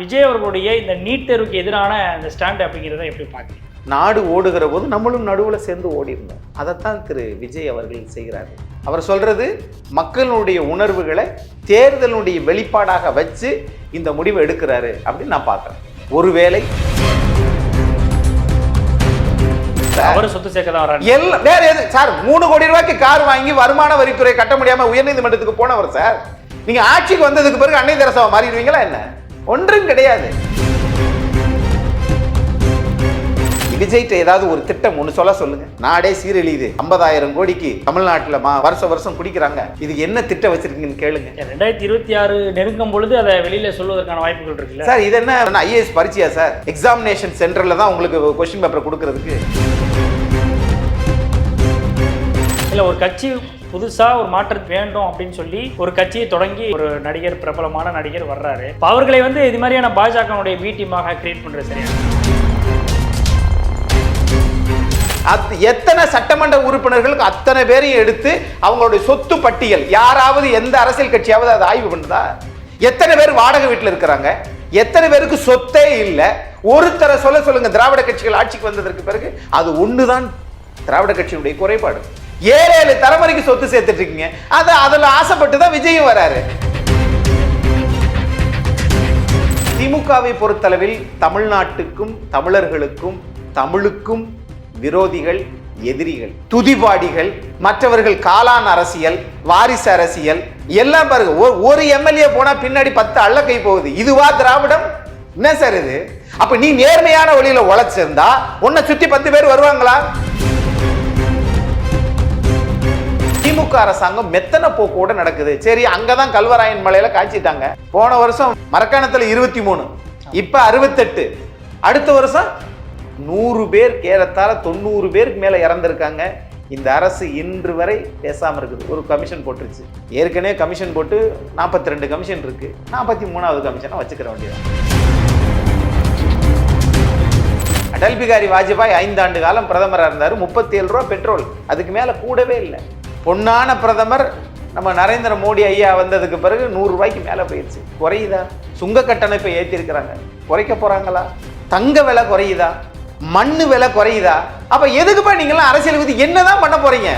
விஜய் அவர்களுடைய இந்த நீட் தேர்வுக்கு எதிரான அந்த ஸ்டாண்ட் அப்படிங்கிறத எப்படி பார்க்குறீங்க? நாடு ஓடுகிற போது நம்மளும் நடுவில் சேர்ந்து ஓடிருந்தோம் அதைத்தான் திரு விஜய் அவர்கள் செய்கிறார்கள் அவர் சொல்றது மக்களுடைய உணர்வுகளை தேர்தலுடைய வெளிப்பாடாக வச்சு இந்த முடிவை எடுக்கிறாரு அப்படின்னு நான் பார்க்குறேன். ஒருவேளை அவர் சொத்து சேர்க்க தான் எல்லாம் வேற எது? சார் மூணு கோடி ரூபாய்க்கு கார் வாங்கி வருமான வரித்துறை கட்ட முடியாம உயர்நீதிமன்றத்துக்கு போனவர் சார். நீங்க ஆட்சிக்கு வந்ததுக்கு பிறகு அன்னை தெரசாவை மாறிடுவீங்களா என்ன? ஒன்றும் கிடையாது. விஜய்கிட்ட ஏதாவது ஒரு திட்டம் ஒன்று சொல்ல சொல்லுங்க. நாடே சீரழியுது. ஐம்பதாயிரம் கோடிக்கு தமிழ்நாட்டில் மா வருஷம் வருஷம் குடிக்கிறாங்க. இதுக்கு என்ன திட்டம் வச்சிருக்கீங்கன்னு கேளுங்க. ரெண்டாயிரத்தி இருபத்தி ஆறு நெருங்கும் பொழுது அதை வெளியில சொல்வதற்கான வாய்ப்புகள் இருக்குல்ல? சார் இது என்ன? IAS பரிச்சையா sir? எக்ஸாமினேஷன் சென்டர்ல தான் உங்களுக்கு கொஸ்டின் பேப்பர் கொடுக்கறதுக்கு. இல்ல ஒரு கட்சி புதுசா ஒரு மாற்றம் வேண்டும் அப்படின்னு சொல்லி ஒரு கட்சியை தொடங்கி ஒரு நடிகர் பிரபலமான நடிகர் வர்றாரு. அவர்களை வந்து இது மாதிரியான பாஜகனுடைய பி டீமாக கிரியேட் பண்றது சரியா? அத் எத்தனை சட்டமன்ற உறுப்பினர்களுக்கு அத்தனை பேரையும் எடுத்து அவங்களுடைய சொத்து பட்டியல் யாராவது எந்த அரசியல் கட்சியாவது அதை ஆய்வு பண்ணுதா? எத்தனை பேர் வாடகை வீட்டில் இருக்கிறாங்க? எத்தனை பேருக்கு சொத்தே இல்லை? ஒருத்தரை சொல்ல சொல்லுங்க திராவிட கட்சிகள் ஆட்சிக்கு வந்ததற்கு பிறகு அது ஒண்ணுதான். திராவிட கட்சியினுடைய குறைபாடு. ஏழு ஏழு தலைமுறைக்கு சொத்து சேர்த்துட்டு இருக்கீங்க அதை அதில் ஆசைப்பட்டு தான் விஜயும் வராரு. திமுகவை பொறுத்தளவில் தமிழ்நாட்டுக்கும் தமிழர்களுக்கும் தமிழுக்கும் விரோதிகள் எதிரிகள் துதிபாடிகள் மற்றவர்கள் காலான் அரசியல் வாரிசு அரசியல் எல்லாம் பாருங்க ஒரு- ஒரு எம்எல்ஏ போனா பின்னாடி பத்து அள்ள கை போகுது. இதுவா திராவிடம்? என்ன சார் இது? அப்ப நீ நேர்மையான வழியில உழைச்சிருந்தா உன்னை சுத்தி பத்து பேர் வருவாங்களா? திமுக அரசாங்கம் மெத்தன போக்கோட நடக்குது. சரி அங்கதான் கல்வராயன் மலையில காய்ச்சிட்டாங்க. போன வருஷம் மரக்காணத்துல இருபத்தி மூணு இப்ப அறுபத்தெட்டு. அடுத்த வருஷம் நூறு பேர் ஏறத்தாழ தொண்ணூறு பேருக்கு மேல இறந்துருக்காங்க. இந்த அரசு இன்று வரை பேசாமல் இருக்குது. ஒரு கமிஷன் போட்டுருச்சு. ஏற்கனவே கமிஷன் போட்டு நாற்பத்தி ரெண்டு கமிஷன் இருக்கு. நாற்பத்தி மூணாவது கமிஷனை வச்சுக்கிற வேண்டியது. அடல் பிகாரி வாஜ்பாய் ஐந்தாண்டு காலம் பிரதமராக இருந்தார். முப்பத்தி ஏழு ரூபா பெட்ரோல். அதுக்கு மேலே கூடவே இல்லை. பொன்னான பிரதமர் நம்ம நரேந்திர மோடி ஐயா வந்ததுக்கு பிறகு நூறுரூவாய்க்கு மேலே போயிடுச்சு குறையுதா? சுங்க கட்டணப்பை ஏற்றிருக்கிறாங்க குறைக்க போகிறாங்களா தங்க விலை குறையுதா? மண் விலை குறையுதா? அப்போ எதுக்குப்பா நீங்களாம் அரசியல் பற்றி என்னதான் பண்ண போகிறீங்க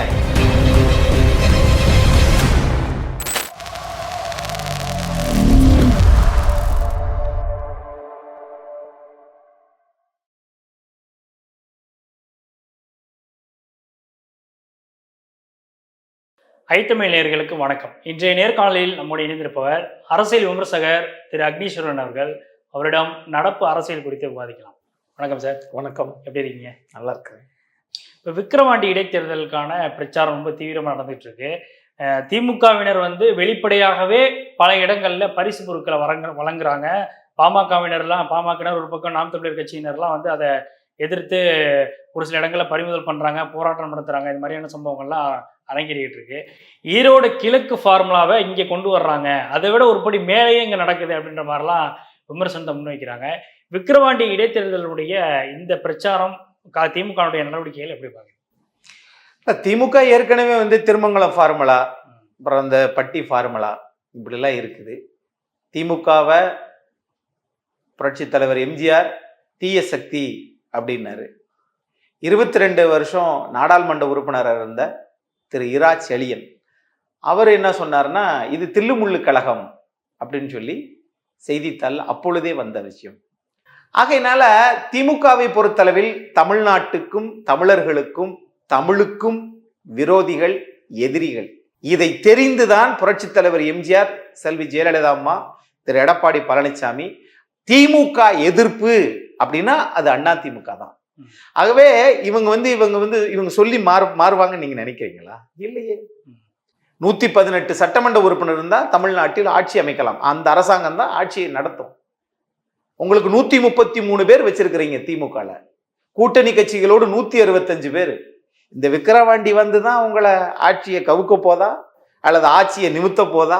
ஐத்தமிழ் நேயர்களுக்கு வணக்கம். இன்றைய நேர்காணலில் நம்முடைய இணைந்திருப்பவர் அரசியல் விமர்சகர் திரு அக்னீஸ்வரன் அவர்கள். அவரிடம் நடப்பு அரசியல் குறித்து விவாதிக்கலாம். வணக்கம் சார். வணக்கம். எப்படி இருக்கீங்க? நல்லா இருக்கு இப்போ விக்கிரவாண்டி இடைத்தேர்தலுக்கான பிரச்சாரம் ரொம்ப தீவிரமாக நடந்துட்டு இருக்கு திமுகவினர் வந்து வெளிப்படையாகவே பல இடங்கள்ல பரிசு பொருட்களை வழங்க வழங்குறாங்க. பாமகவினர்லாம் பாமகவினர் ஒரு பக்கம் நாம் தமிழர் கட்சியினர்லாம் வந்து அதை எதிர்த்து ஒரு சில இடங்களில் பறிமுதல் பண்றாங்க போராட்டம் நடத்துறாங்க. இது மாதிரியான சம்பவங்கள்லாம் அரங்கேறிட்டு இருக்கு ஈரோடு கிழக்கு ஃபார்முலாவை இங்கே கொண்டு வர்றாங்க. அதை விட ஒரு படி மேலேயே இங்கே நடக்குது அப்படின்ற மாதிரிலாம் விமர்சனத்தை முன்வைக்கிறாங்க. விக்கிரவாண்டி இடைத்தேர்தலுடைய இந்த பிரச்சாரம் கா- திமுகவுடைய நடவடிக்கைகள் எப்படி பாருங்க திமுக ஏற்கனவே வந்து திருமங்கலம் ஃபார்முலா அப்புறம் அந்த பட்டி ஃபார்முலா இப்படிலாம் இருக்குது. திமுகவை புரட்சி தலைவர் எம்ஜிஆர் தீய சக்தி அப்படின்னாரு. இருபத்தி ரெண்டு வருஷம் நாடாளுமன்ற உறுப்பினராக இருந்த திரு இரா செழியன் அவர் என்ன சொன்னார்னா இது தில்லுமுள்ளு கழகம் அப்படின்னு சொல்லி செய்தித்தாள் அப்பொழுதே வந்த விஷயம். ஆகையினால திமுகவை பொறுத்தளவில் தமிழ்நாட்டுக்கும் தமிழர்களுக்கும் தமிழுக்கும் விரோதிகள் எதிரிகள். இதை தெரிந்துதான் புரட்சித் தலைவர் எம்ஜிஆர் செல்வி ஜெயலலிதா அம்மா திரு எடப்பாடி பழனிசாமி திமுக எதிர்ப்பு அப்படின்னா அது அண்ணா திமுக தான். ஆகவே இவங்க வந்து இவங்க வந்து இவங்க சொல்லி மாறு மாறுவாங்கன்னு நீங்க நினைக்கிறீங்களா? இல்லையே. நூத்தி பதினெட்டு சட்டமன்ற உறுப்பினர் இருந்தா தமிழ்நாட்டில் ஆட்சி அமைக்கலாம். அந்த அரசாங்கம் தான் ஆட்சியை நடத்தும். உங்களுக்கு நூத்தி முப்பத்தி மூணு பேர் வச்சிருக்கிறீங்க திமுகல. கூட்டணி கட்சிகளோடு நூத்தி அறுபத்தஞ்சு பேர். இந்த விக்கிரவாண்டி வந்து தான் உங்களை ஆட்சியை கவுக்க போதா? அல்லது ஆட்சியை நிமித்த போதா?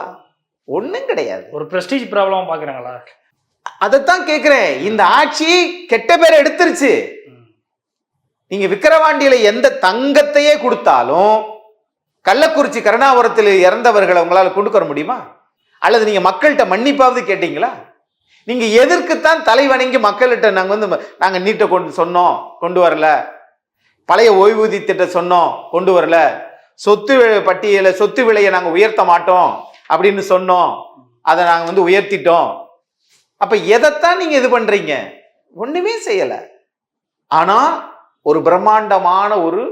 ஒண்ணும் கிடையாது. ஒரு பிரஸ்டீஜ் ப்ராப்ளம் பாக்குறாங்களா அதைத்தான் கேட்கிறேன் இந்த ஆட்சி கெட்ட பேர் எடுத்துருச்சு. நீங்கள் நீங்க விக்கிரவாண்டியில எந்த தங்கத்தையே கொடுத்தாலும் கள்ளக்குறிச்சி கருணாபுரத்தில் இறந்தவர்களை உங்களால் கொண்டு வர முடியுமா? அல்லது நீங்க மக்கள்கிட்ட மன்னிப்பாவது கேட்டீங்களா? நீங்க எதற்குத்தான் தலை வணங்கி மக்கள்கிட்ட நாங்கள் வந்து நாங்க நீட்டை கொண்டு சொன்னோம் கொண்டு வரல. பழைய ஓய்வூதிய திட்டம் சொன்னோம் கொண்டு வரல. சொத்து பட்டியல சொத்து விலையை நாங்கள் உயர்த்த மாட்டோம் அப்படின்னு சொன்னோம். அதை நாங்கள் வந்து உயர்த்திட்டோம். அப்ப எதைத்தான் நீங்க இது பண்றீங்க? ஒண்ணுமே செய்யல. ஆனா ஒரு பிரம்மாண்டமான ஒரு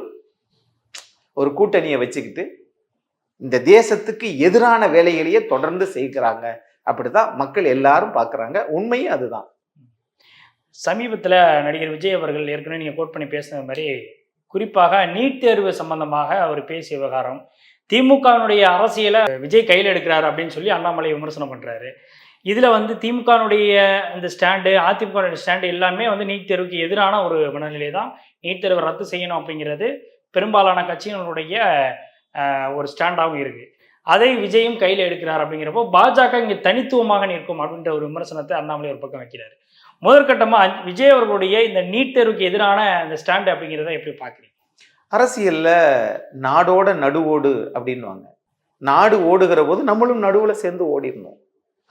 ஒரு கூட்டணியை வச்சுக்கிட்டு இந்த தேசத்துக்கு எதிரான வேலைகளையே தொடர்ந்து செய்கிறாங்க. அப்படிதான் மக்கள் எல்லாரும் பார்க்குறாங்க. உண்மையும் அதுதான். சமீபத்தில் நடிகர் விஜய் அவர்கள் ஏற்கனவே நீங்கள் கோட் பண்ணி பேசுன மாதிரி குறிப்பாக நீட் தேர்வு சம்பந்தமாக அவர் பேசிய விவகாரம். திமுகவினுடைய அரசியலை விஜய் கையில் எடுக்கிறார் அப்படின்னு சொல்லி அண்ணாமலை விமர்சனம் பண்ணுறாரு இதில் வந்து திமுகனுடைய இந்த ஸ்டாண்டு அதிமுக ஸ்டாண்டு எல்லாமே வந்து நீட் தேர்வுக்கு எதிரான ஒரு மனநிலை தான் நீட் தேர்வை ரத்து செய்யணும் அப்படிங்கிறது பெரும்பாலான கட்சியினருடைய ஒரு ஸ்டாண்டாகவும் இருக்குது அதை விஜயும் கையில் எடுக்கிறார் அப்படிங்கிறப்போ பாஜக இங்கே தனித்துவமாக நிற்கும் அப்படின்ற ஒரு விமர்சனத்தை அண்ணாமலை ஒரு பக்கம் வைக்கிறார். முதற்கட்டமாக விஜய் அவர்களுடைய இந்த நீட் தேர்வுக்கு எதிரான இந்த ஸ்டாண்டு அப்படிங்கிறத எப்படி பார்க்குறீங்க? அரசியலில் நாடோட நடுவோடு அப்படின்வாங்க நாடு ஓடுகிற போது நம்மளும் நடுவில் சேர்ந்து ஓடிடணும்.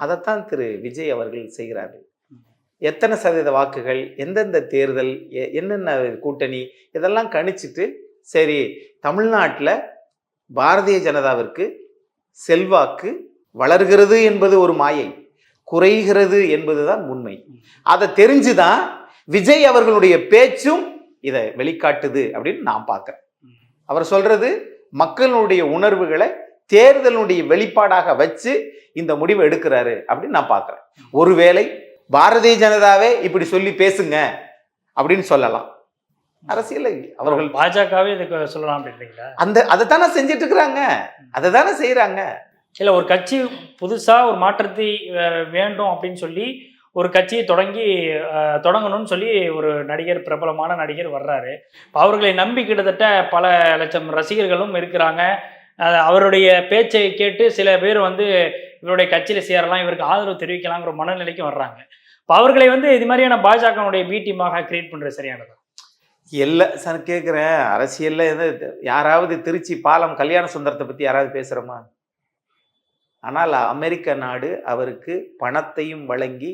அதைத்தான் திரு விஜய் அவர்கள் செய்கிறார்கள். எத்தனை சதவீத வாக்குகள் எந்தெந்த தேர்தல் எ- என்னென்ன கூட்டணி இதெல்லாம் கணிச்சிட்டு சரி தமிழ்நாட்டில் பாரதிய ஜனதாவிற்கு செல்வாக்கு வளர்கிறது என்பது ஒரு மாயை குறைகிறது என்பதுதான் உண்மை. அதை தெரிஞ்சுதான் விஜய் அவர்களுடைய பேச்சும் இதை வெளிக்காட்டுது அப்படின்னு நான் பார்க்குறேன். அவர் சொல்றது மக்களுடைய உணர்வுகளை தேர்தலுடைய வெளிப்பாடாக வச்சு இந்த முடிவை எடுக்கிறாரு அப்படின்னு நான் பார்க்குறேன். ஒருவேளை பாரதிய ஜனதாவே இப்படி சொல்லி பேசுங்க அப்படின்னு சொல்லலாம். அரசியல் அவர்கள் பாஜகவே இதுக்கு சொல்லலாம் அப்படின்றீங்களா? அந்த அதை தானே செஞ்சுட்டு இருக்கிறாங்க. அதை தானே செய்யறாங்க இல்லை ஒரு கட்சி புதுசாக ஒரு மாற்றத்தை வேண்டும் அப்படின்னு சொல்லி ஒரு கட்சியை தொடங்கி தொடங்கணும்னு சொல்லி ஒரு நடிகர் பிரபலமான நடிகர் வர்றாரு. அவர்களை நம்பி கிட்டத்தட்ட பல லட்சம் ரசிகர்களும் இருக்கிறாங்க. அவருடைய பேச்சை கேட்டு சில பேர் வந்து இவருடைய கட்சியில் சேரலாம் இவருக்கு ஆதரவு தெரிவிக்கலாங்கிற மனநிலைக்கும் வர்றாங்க. இப்போ அவர்களை வந்து இது மாதிரியான பாஜகனுடைய பி டீமாக கிரியேட் பண்ணுறது சரியானது? இல்லை சார் கேட்குறேன் அரசியலில் எது யாராவது திருச்சி பாலம் கல்யாண சுந்தரத்தை பற்றி யாராவது பேசுகிறோமா ஆனால் அமெரிக்க நாடு அவருக்கு பணத்தையும் வழங்கி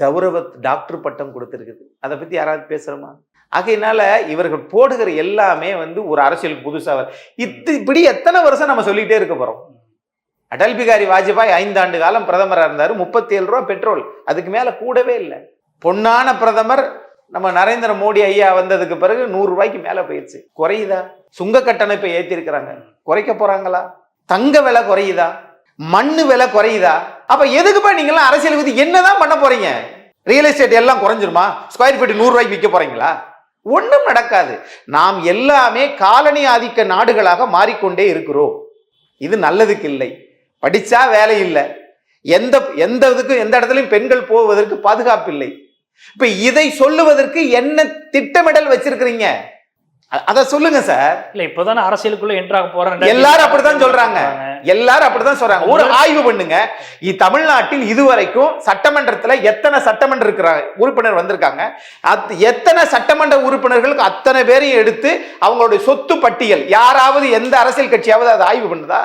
கௌரவ டாக்டர் பட்டம் கொடுத்துருக்குது. அதை பற்றி யாராவது பேசுகிறோமா ஆகையினால இவர்கள் போடுகிற எல்லாமே வந்து ஒரு அரசியல் புதுசாக இத்து இப்படி எத்தனை வருஷம் நம்ம சொல்லிகிட்டே இருக்க போகிறோம் அடல் பிகாரி வாஜ்பாய் ஐந்தாண்டு காலம் பிரதமராக இருந்தார் முப்பத்தி ஏழு ரூபா பெட்ரோல். அதுக்கு மேலே கூடவே இல்லை. பொன்னான பிரதமர் நம்ம நரேந்திர மோடி ஐயா வந்ததுக்கு பிறகு நூறு ரூபாய்க்கு போயிடுச்சு குறையுதா? சுங்க கட்டணம் இப்போ ஏற்றிருக்கிறாங்க குறைக்க போகிறாங்களா தங்க விலை குறையுதா? மண்ணு விலை குறையுதா? அப்போ எதுக்குப்பா நீங்களாம் அரசியல் பத்தி என்னதான் பண்ண போகிறீங்க ரியல் எஸ்டேட் எல்லாம் குறைஞ்சிருமா? ஸ்கொயர் ஃபீட் நூறு ரூபாய்க்கு விற்க போகிறீங்களா ஒன்றும் நடக்காது. நாம் எல்லாமே காலனி ஆதிக்க நாடுகளாக மாறிக்கொண்டே இருக்கிறோம். இது நல்லதுக்கு இல்லை. படித்தா வேலை இல்லை. எந்த எந்த இதுக்கும் எந்த இடத்துலையும் பெண்கள் போவதற்கு பாதுகாப்பு இல்லை. இப்போ இதை சொல்லுவதற்கு என்ன திட்டமிடல் வச்சிருக்கிறீங்க? அத சொல்லுங்க சார். இல்லை இப்போதானே அரசியலுக்குள்ள என்ட்ராக போகிறேன் எல்லாரும் அப்படித்தான் சொல்றாங்க. எல்லாரும் அப்படிதான் சொல்றாங்க. ஒரு ஆய்வு பண்ணுங்க. தமிழ்நாட்டில் இதுவரைக்கும் சட்டமன்றத்துல எத்தனை சட்டமன்ற இருக்கிற உறுப்பினர் வந்திருக்காங்க? அத்- எத்தனை சட்டமன்ற உறுப்பினர்களுக்கு அத்தனை பேரையும் எடுத்து அவங்களுடைய சொத்து பட்டியல் யாராவது எந்த அரசியல் கட்சியாவது அதை ஆய்வு பண்ணுதா?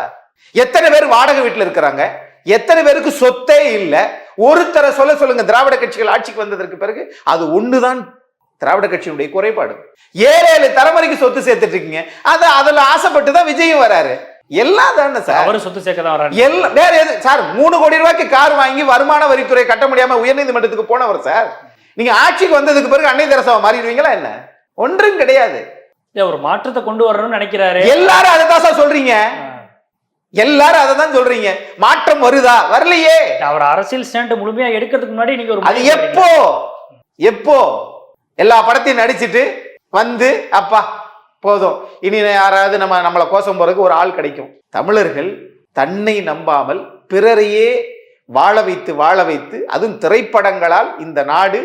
எத்தனை பேர் வாடகை வீட்டுல இருக்கிறாங்க? எத்தனை பேருக்கு சொத்தே இல்லை? ஒருத்தரை சொல்ல சொல்லுங்க திராவிட கட்சிகள் ஆட்சிக்கு வந்ததற்கு பிறகு அது ஒண்ணுதான் திராவிட கட்சியினுடைய குறைபாடு. ஏழு ஏழு தலைமுறைக்கு சொத்து சேர்த்துட்டு இருக்கீங்க அது அதுல ஆசைப்பட்டு தான் விஜயும் வராரு. எல்லாம் தானே சார்? அவரும் சொத்து சேர்க்க தான் வராரு. எல்லாம் வேற எது சார் மூணு கோடி ரூபாய்க்கு கார் வாங்கி வருமான வரித்துறை கட்ட முடியாம உயர்நீதிமன்றத்துக்கு போனவர் சார். நீங்க ஆட்சிக்கு வந்ததுக்கு பிறகு அன்னை தெரசாவை மாறிடுவீங்களா என்ன? ஒன்றும் கிடையாது. ஒரு மாற்றத்தை கொண்டு வரணும்னு நினைக்கிறாரு. எல்லாரும் அதை தான் சார் சொல்றீங்க. எல்லாரும் அதை தான் சொல்றீங்க. மாற்றம் வருதா? வரலையே. அவர் அரசியல் ஸ்டாண்ட் முழுமையா எடுக்கிறதுக்கு முன்னாடி நீங்க ஒரு அது எப்போ? எப்போ? எல்லா படத்தையும் நடிச்சுட்டு வந்து அப்பா போதும். இனி யாராவது நம்ம நம்மளை கோசம் போறதுக்கு ஒரு ஆள் கிடைக்கும். தமிழர்கள் தன்னை நம்பாமல் பிறரையே வாழ வைத்து வாழ வைத்து அதுவும் திரைப்படங்களால் இந்த நாடு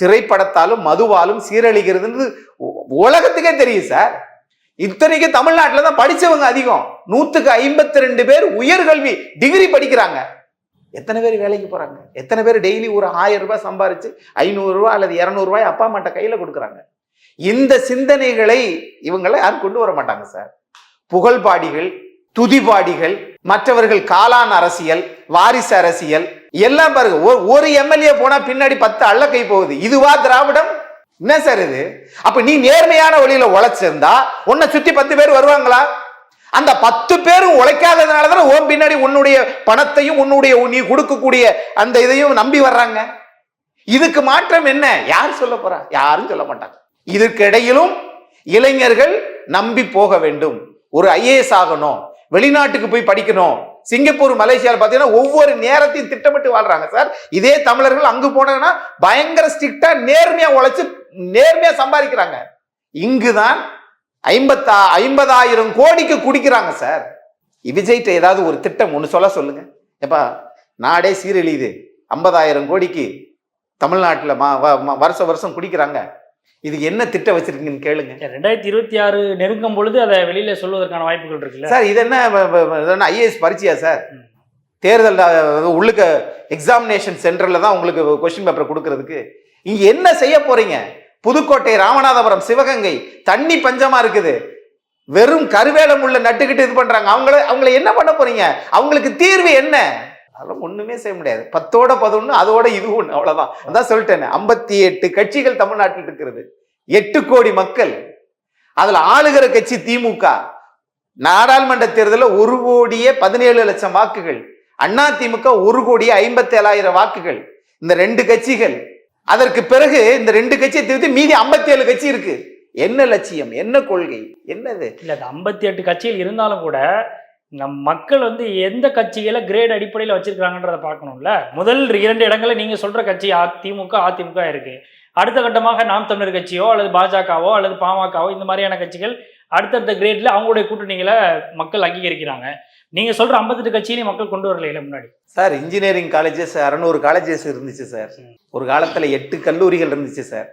திரைப்படத்தாலும் மதுவாலும் சீரழிகிறதுன்னு உலகத்துக்கே தெரியும் சார் இத்தனைக்கு தமிழ்நாட்டில் தான் படித்தவங்க அதிகம். நூற்றுக்கு ஐம்பத்தி ரெண்டு பேர் உயர்கல்வி டிகிரி படிக்கிறாங்க. எத்தனை பேர் வேலைக்கு போகிறாங்க எத்தனை பேர் டெய்லி ஒரு ஆயிரம் ரூபாய் சம்பாரிச்சு ஐநூறுரூவா அல்லது இரநூறுவாய் அப்பா அம்மாட்ட கையில் கொடுக்குறாங்க. இந்த சிந்தனைகளை இவங்களை யாரும் கொண்டு வர மாட்டாங்க சார். புகழ்பாடிகள் துதிபாடிகள் மற்றவர்கள் காளான் அரசியல் வாரிசு அரசியல் எல்லாம் பாருங்க. ஒ- ஒரு எம்எல்ஏ போனா பின்னாடி பத்து அள்ள கை போகுது. இதுவா திராவிடம்? என்ன சார் இது? அப்ப நீ நேர்மையான வழியில உழைச்சிருந்தா உன்னை சுத்தி பத்து பேர் வருவாங்களா? அந்த பத்து பேரும் உழைக்காததுனால தானே ஓம் பின்னாடி உன்னுடைய பணத்தையும் உன்னுடைய நீ கொடுக்கக்கூடிய அந்த இதையும் நம்பி வர்றாங்க. இதுக்கு மாற்றம் என்ன? யார் சொல்ல போறா? யாரும் சொல்ல மாட்டாங்க. இதற்கிடையிலும் இளைஞர்கள் நம்பி போக வேண்டும். ஒரு ஐஏஎஸ் ஆகணும். வெளிநாட்டுக்கு போய் படிக்கணும். சிங்கப்பூர் மலேசியாவில் பார்த்தீங்கன்னா ஒவ்வொரு நேரத்தையும் திட்டமிட்டு வாழ்றாங்க சார். இதே தமிழர்கள் அங்கு போனாங்கன்னா பயங்கர ஸ்ட்ரிக்டா நேர்மையா உழைச்சு நேர்மையா சம்பாதிக்கிறாங்க. இங்குதான் ஐம்பத்தா ஐம்பதாயிரம் கோடிக்கு குடிக்கிறாங்க சார் விஜய்கிட்ட ஏதாவது ஒரு திட்டம் ஒன்று சொல்ல சொல்லுங்க. எப்பா நாடே சீரழியுது. ஐம்பதாயிரம் கோடிக்கு தமிழ்நாட்டில் வருஷம் வருஷம் குடிக்கிறாங்க. இதுக்கு என்ன திட்டம் வச்சிருக்கீங்கன்னு கேளுங்க. ரெண்டாயிரத்தி இருபத்தி ஆறு நெருங்கும் பொழுது அதை வெளியில சொல்வதற்கான வாய்ப்புகள் இருக்குல்ல? சார் இது என்ன ஐஏஎஸ் பரிச்சையா சார். தேர்தல் உள்ளுக்க எக்ஸாமினேஷன் சென்டர்ல தான் உங்களுக்கு கொஸ்டின் பேப்பர் கொடுக்கறதுக்கு. இங்க என்ன செய்ய போறீங்க? புதுக்கோட்டை ராமநாதபுரம் சிவகங்கை தண்ணி பஞ்சமா இருக்குது. வெறும் கருவேலம் உள்ள நட்டுக்கிட்டு இது பண்றாங்க. அவங்கள அவங்கள என்ன பண்ண போறீங்க? அவங்களுக்கு தீர்வு என்ன? அதெல்லாம் ஒண்ணுமே செய்ய முடியாது. பத்தோட பதினொன்று அதோட இது ஒண்ணு அவ்வளவுதான். அதான் சொல்லிட்டேன். ஐம்பத்தி எட்டு கட்சிகள் தமிழ்நாட்டில் இருக்கிறது. எட்டு கோடி மக்கள். அதுல ஆளுகிற கட்சி திமுக. நாடாளுமன்ற தேர்தலில் ஒரு கோடியே பதினேழு லட்சம் வாக்குகள். அண்ணா திமுக ஒரு கோடியே ஐம்பத்தி ஏழாயிரம் வாக்குகள். இந்த ரெண்டு கட்சிகள் அதற்கு பிறகு இந்த ரெண்டு கட்சியை திருத்தி மீதி ஐம்பத்தி ஏழு கட்சி இருக்கு. என்ன லட்சியம்? என்ன கொள்கை? என்னது? இல்ல அது ஐம்பத்தி எட்டு கட்சியில் இருந்தாலும் கூட நம் மக்கள் வந்து எந்த கட்சிகளை கிரேட் அடிப்படையில் வச்சிருக்காங்கன்றத பார்க்கணும்ல? முதல் இரண்டு இடங்களை நீங்க சொல்ற கட்சி அதிமுக அதிமுக இருக்கு. அடுத்த கட்டமாக நாம் தமிழர் கட்சியோ அல்லது பாஜகவோ அல்லது பாமகவோ இந்த மாதிரியான கட்சிகள் அடுத்தடுத்த கிரேட்ல அவங்களுடைய கூட்டணிகளை மக்கள் அங்கீகரிக்கிறாங்க. நீங்க சொல்ற ஐம்பத்தெட்டு கட்சியிலையும் மக்கள் கொண்டு வரல முன்னாடி? சார் இன்ஜினியரிங் காலேஜஸ் அறநூறு காலேஜஸ் இருந்துச்சு சார் ஒரு காலத்துல எட்டு கல்லூரிகள் இருந்துச்சு சார்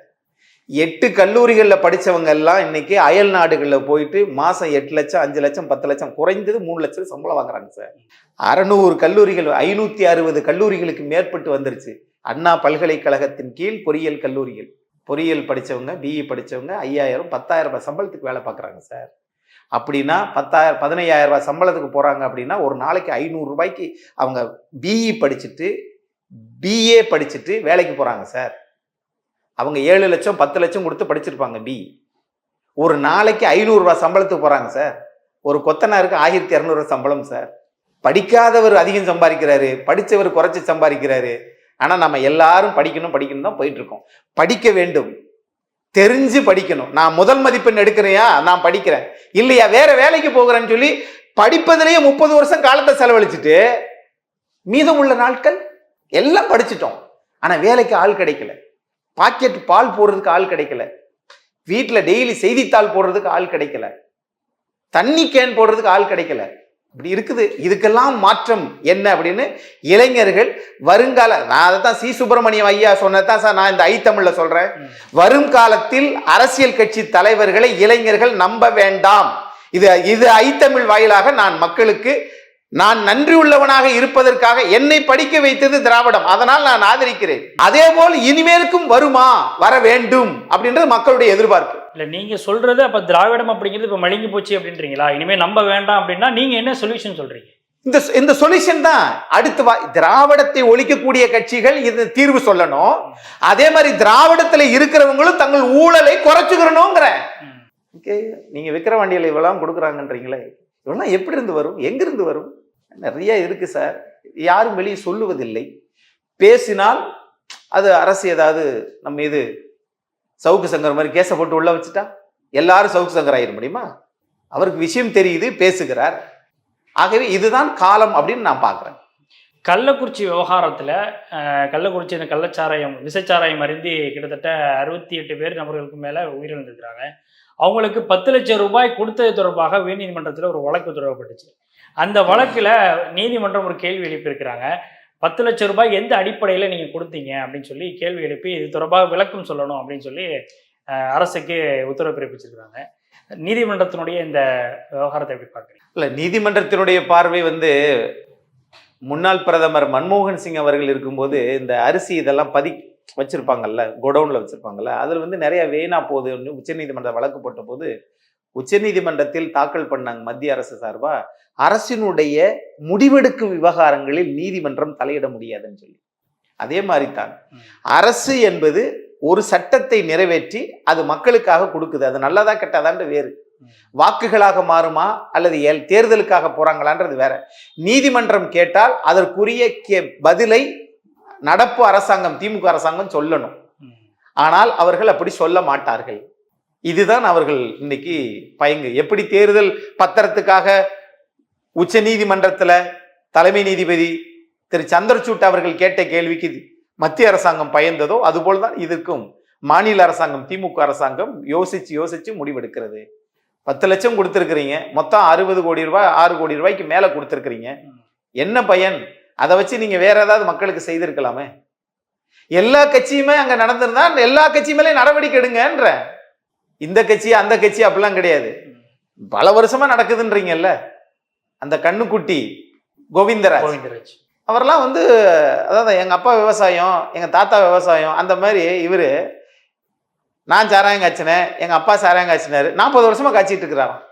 எட்டு கல்லூரிகளில் படித்தவங்க எல்லாம் இன்னைக்கு அயல் நாடுகளில் போயிட்டு மாதம் எட்டு லட்சம் அஞ்சு லட்சம் பத்து லட்சம் குறைந்தது மூணு லட்சம் சம்பளம் வாங்குறாங்க சார் அறநூறு கல்லூரிகள் ஐநூற்றி அறுபது கல்லூரிகளுக்கு மேற்பட்டு வந்துருச்சு. அண்ணா பல்கலைக்கழகத்தின் கீழ் பொறியியல் கல்லூரிகள். பொறியியல் படித்தவங்க பிஇ படிச்சவங்க ஐயாயிரம் பத்தாயிரம் ரூபாய் சம்பளத்துக்கு வேலை பார்க்குறாங்க சார் அப்படின்னா பத்தாயிரம் பதினையாயிரம் ரூபாய் சம்பளத்துக்கு போகிறாங்க அப்படின்னா ஒரு நாளைக்கு ஐநூறுரூபாய்க்கு அவங்க பிஇ படிச்சுட்டு பிஏ படிச்சுட்டு வேலைக்கு போகிறாங்க சார். அவங்க ஏழு லட்சம் பத்து லட்சம் கொடுத்து படிச்சிருப்பாங்க பி ஒரு நாளைக்கு ஐநூறுரூவா சம்பளத்துக்கு போகிறாங்க சார். ஒரு கொத்தனாருக்கு ஆயிரத்தி இரநூறுவா சம்பளம் சார். படிக்காதவர் அதிகம் சம்பாதிக்கிறாரு படித்தவர் குறைச்சி சம்பாதிக்கிறாரு. ஆனால் நம்ம எல்லாரும் படிக்கணும் படிக்கணும் தான் போயிட்டுருக்கோம் படிக்க வேண்டும். தெரிஞ்சு படிக்கணும். நான் முதல் மதிப்பெண் எடுக்கிறையா? நான் படிக்கிறேன். இல்லையா வேற வேலைக்கு போகிறேன்னு சொல்லி படிப்பதிலேயே முப்பது வருஷம் காலத்தை செலவழிச்சிட்டு மீதம் உள்ள நாட்கள் எல்லாம் படிச்சிட்டோம். ஆனால் வேலைக்கு ஆள் கிடைக்கல. பாக்கெட் பால் போடுறதுக்கு ஆள் கிடைக்கல. வீட்டில் டெய்லி செய்தித்தாள் போடுறதுக்கு ஆள் கிடைக்கல. தண்ணி கேன் போடுறதுக்கு ஆள் கிடைக்கல. இப்படி இருக்குது. இதுக்கெல்லாம் மாற்றம் என்ன அப்படின்னு இளைஞர்கள் வருங்கால நான் அதை தான் சி. சுப்பிரமணியம் ஐயா சொன்னதான் சார் நான் இந்த ஐ தமிழில் சொல்கிறேன் வரும் காலத்தில் அரசியல் கட்சி தலைவர்களை இளைஞர்கள் நம்ப வேண்டாம். இது இது ஐத்தமிழ் வாயிலாக நான் மக்களுக்கு நான் நன்றி உள்ளவனாக இருப்பதற்காக என்னை படிக்க வைத்தது திராவிடம். அதனால் நான் ஆதரிக்கிறேன். அதே போல் இனிமேலுக்கும் வருமா? வர வேண்டும். அப்படின்றது மக்களுடைய எதிர்பார்ப்பு. இல்ல நீங்க சொல்றது அப்ப திராவிடம் அப்படிங்கிறது இப்ப மழுங்கி போச்சு அப்படின்றீங்களா? இனிமே நம்ப வேண்டாம் அப்படின்னா நீங்க என்ன சொல்யூஷன் சொல்றீங்க? இந்த இந்த சொல்யூஷன் தான் அடுத்து வா திராவிடத்தை ஒழிக்கக்கூடிய கட்சிகள் இது தீர்வு சொல்லணும். அதே மாதிரி திராவிடத்துல இருக்கிறவங்களும் தங்கள் ஊழலை குறைச்சுக்கிறணுங்கிறேன் ம். ஓகே நீங்க விக்கிற வண்டியில் இவ்வளவு கொடுக்குறாங்கன்றீங்களே இவெல்லாம் எப்படி இருந்து வரும்? எங்கிருந்து வரும்? நிறைய இருக்கு சார். யாரும் வெளியே சொல்லுவதில்லை. பேசினால் அது அரசு ஏதாவது நம்ம மீது சவுக்கு சங்கர் மாதிரி கேஸை போட்டு உள்ள வச்சுட்டா? எல்லாரும் சவுக்கு சங்கர் ஆயிட முடியுமா? அவருக்கு விஷயம் தெரியுது பேசுகிறார். ஆகவே இதுதான் காலம் அப்படின்னு நான் பார்க்குறேன். கள்ளக்குறிச்சி விவகாரத்தில் கள்ளக்குறிச்சி இந்த கள்ளச்சாராயம் விசச்சாராயம் அருந்தி கிட்டத்தட்ட அறுபத்தி எட்டு பேர் நபர்களுக்கு மேலே உயிரிழந்திருக்கிறாங்க. அவங்களுக்கு பத்து லட்சம் ரூபாய் கொடுத்தது தொடர்பாக உயர்நீதிமன்றத்தில் ஒரு வழக்கு தொடரப்பட்டுச்சு. அந்த வழக்கில் நீதிமன்றம் ஒரு கேள்வி எழுப்பியிருக்கிறாங்க. பத்து லட்சம் ரூபாய் எந்த அடிப்படையில் நீங்கள் கொடுத்தீங்க அப்படின்னு சொல்லி கேள்வி எழுப்பி இது தொடர்பாக விளக்கம் சொல்லணும் அப்படின்னு சொல்லி அரசுக்கு உத்தரவு பிறப்பிச்சிருக்கிறாங்க. நீதிமன்றத்தினுடைய இந்த விவகாரத்தை எப்படி பார்க்குறீங்க? இல்லை நீதிமன்றத்தினுடைய பார்வை வந்து முன்னாள் பிரதமர் மன்மோகன் சிங் அவர்கள் இருக்கும்போது இந்த அரிசி இதெல்லாம் பதி வச்சிருப்பாங்கல்ல குடவுனில் வச்சுருப்பாங்கல்ல அதில் வந்து நிறைய வேணா போகுதுன்னு உச்சநீதிமன்றம் வழக்கு போட்ட போது உச்சநீதிமன்றத்தில் தாக்கல் பண்ணாங்க மத்திய அரசு சார்பா அரசினுடைய முடிவெடுக்கும் விவகாரங்களில் நீதிமன்றம் தலையிட முடியாதுன்னு சொல்லி. அதே மாதிரி தான் அரசு என்பது ஒரு சட்டத்தை நிறைவேற்றி அது மக்களுக்காக கொடுக்குது. அது நல்லதா கெட்டதான்ற வேறு. வாக்குகளாக மாறுமா அல்லது தேர்தலுக்காக போறாங்களான்றது வேற. நீதிமன்றம் கேட்டால் அதற்குரிய கே பதிலை நடப்பு அரசாங்கம் திமுக அரசாங்கம் சொல்லணும். ஆனால் அவர்கள் அப்படி சொல்ல மாட்டார்கள். இதுதான் அவர்கள் இன்னைக்கு பயங்கு. எப்படி தேர்தல் பத்திரத்துக்காக உச்ச நீதிமன்றத்தில் தலைமை நீதிபதி திரு சந்திரசூட் அவர்கள் கேட்ட கேள்விக்கு மத்திய அரசாங்கம் பயந்ததோ அதுபோல் தான் இதற்கும் மாநில அரசாங்கம் திமுக அரசாங்கம் யோசிச்சு யோசிச்சு முடிவெடுக்கிறது. பத்து லட்சம் கொடுத்துருக்குறீங்க. மொத்தம் அறுபது கோடி ரூபாய் ஆறு கோடி ரூபாய்க்கு மேலே கொடுத்துருக்குறீங்க. என்ன பயன்? அதை வச்சு நீங்கள் வேற ஏதாவது மக்களுக்கு செய்திருக்கலாமே? எல்லா கட்சியுமே அங்கே நடந்திருந்தா எல்லா கட்சி மேலேயும் நடவடிக்கை எடுங்கன்ற. இந்த கட்சி அந்த கட்சி அப்படிலாம் கிடையாது. பல வருஷமா நடக்குதுன்றீங்கல்ல? அந்த கண்ணுக்குட்டி கோவிந்தராஜ். கோவிந்தராஜ். அவரெல்லாம் வந்து அதாவது எங்க அப்பா விவசாயம் எங்க தாத்தா விவசாயம் அந்த மாதிரி இவரு நான் சாராயம் காய்ச்சினேன் எங்க அப்பா சாராயம் காய்ச்சினாரு. நாற்பது வருஷமா காய்ச்சிட்டு இருக்கிறாராம்.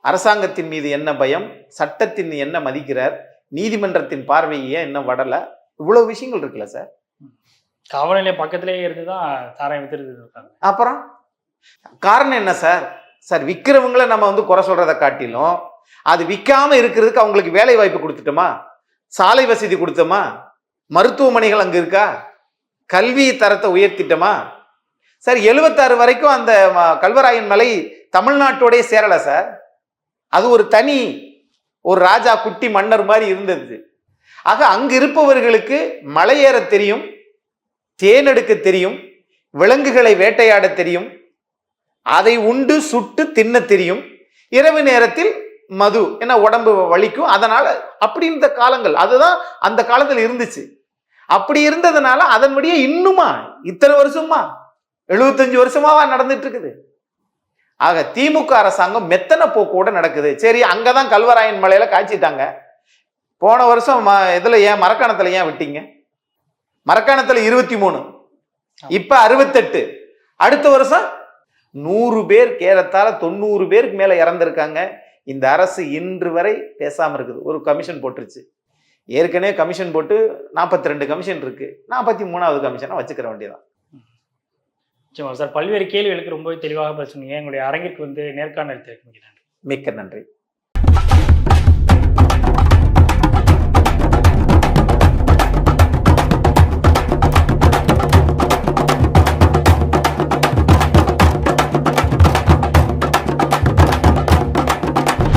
அரசாங்கத்தின் மீது என்ன பயம்? சட்டத்தின் என்ன மதிக்கிறார்? நீதிமன்றத்தின் பார்வையை என்ன வடல? இவ்வளவு விஷயங்கள் இருக்குல்ல சார்? காவல் பக்கத்திலேயே இருந்து தான் சாராயம் வித்துட்டு அப்புறம்? காரணம் என்ன சார்? சார் விற்கிறவங்கள நம்ம வந்து குறை சொல்றதை காட்டிலும் அது விற்காம இருக்கிறதுக்கு அவங்களுக்கு வேலை வாய்ப்பு கொடுத்துட்டோமா? சாலை வசதி கொடுத்தோமா? மருத்துவமனைகள் அங்கே இருக்கா? கல்வி தரத்தை உயர்த்திட்டோமா? சார் எழுபத்தாறு வரைக்கும் அந்த ம- கல்வராயன் மலை தமிழ்நாட்டோடய சேரலை சார். அது ஒரு தனி ஒரு ராஜா குட்டி மன்னர் மாதிரி இருந்தது. ஆக அங்கு இருப்பவர்களுக்கு மலையேற தெரியும் தேனெடுக்க தெரியும் விலங்குகளை வேட்டையாட தெரியும் அதை உண்டு சுட்டு தின்ன தெரியும். இரவு நேரத்தில் மது என்ன உடம்பு வலிக்கும். அதனால அப்படி இருந்த காலங்கள் அதுதான் அந்த காலத்தில் இருந்துச்சு. அப்படி இருந்ததுனால அதன்படியே இன்னுமா இத்தனை வருஷமா எழுபத்தஞ்சு வருஷமாவா நடந்துட்டு இருக்குது. ஆக திமுக அரசாங்கம் மெத்தனை போக்கோட நடக்குது. சரி அங்கதான் கல்வராயன் மலையில காய்ச்சிட்டாங்க. போன வருஷம் ம- இதுல ஏன் மரக்காணத்துல ஏன் விட்டீங்க? மரக்காணத்துல இருபத்தி மூணு இப்ப அறுபத்தெட்டு. அடுத்த வருஷம் நூறு பேர் கேரத்தால தொண்ணூறு பேருக்கு மேல இறந்திருக்காங்க. இந்த அரசு இன்று வரை பேசாம இருக்குது. ஒரு கமிஷன் போட்டுருச்சு. ஏற்கனவே கமிஷன் போட்டு நாற்பத்தி ரெண்டு கமிஷன் இருக்கு. நாற்பத்தி மூணாவது கமிஷனை வச்சுக்கிற வேண்டியதான் நிச்சயமா சார் பல்வேறு கேள்விகளுக்கு ரொம்பவே தெளிவாக பேசுனீங்க எங்களுடைய அரங்கிற்கு வந்து நேர்காணல் தெரிவிக்கிறேன் மிக்க நன்றி.